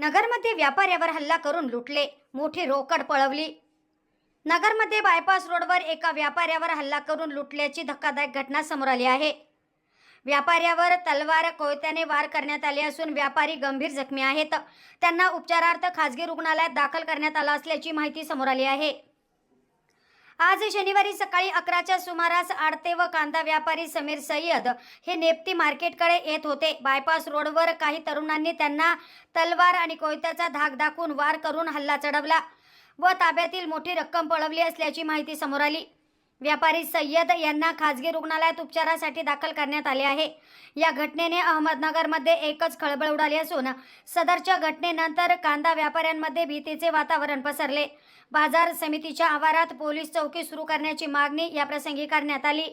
नगरमध्ये व्यापाऱ्यावर हल्ला करून लुटले. मोठी रोकड पळवली. नगरमध्ये बायपास रोडवर एका व्यापाऱ्यावर हल्ला करून लुटल्याची धक्कादायक घटना समोर आली आहे. व्यापाऱ्यावर तलवार कोयत्याने वार करण्यात आले असून व्यापारी गंभीर जखमी आहेत. त्यांना उपचारार्थ खाजगी रुग्णालयात दाखल करण्यात आला असल्याची माहिती समोर आली आहे. आज शनिवारी सकाळी अकराच्या सुमारास आडते व कांदा व्यापारी समीर सय्यद हे नेप्ती मार्केटकडे येत होते. बायपास रोडवर काही तरुणांनी त्यांना तलवार आणि कोयत्याचा धाक दाखवून वार करून हल्ला चढवला व ताब्यातील मोठी रक्कम पळवली असल्याची माहिती समोर आली. व्यापारी सय्यद यांना खाजगी रुग्णालयात उपचारासाठी दाखल करण्यात आले आहे. या घटनेने अहमदनगरमध्ये एकच खळबळ उडाली असून सदरच्या घटनेनंतर कांदा व्यापाऱ्यांमध्ये भीतीचे वातावरण पसरले. बाजार समितीच्या आवारात पोलीस चौकी सुरू करण्याची मागणी याप्रसंगी करण्यात आली.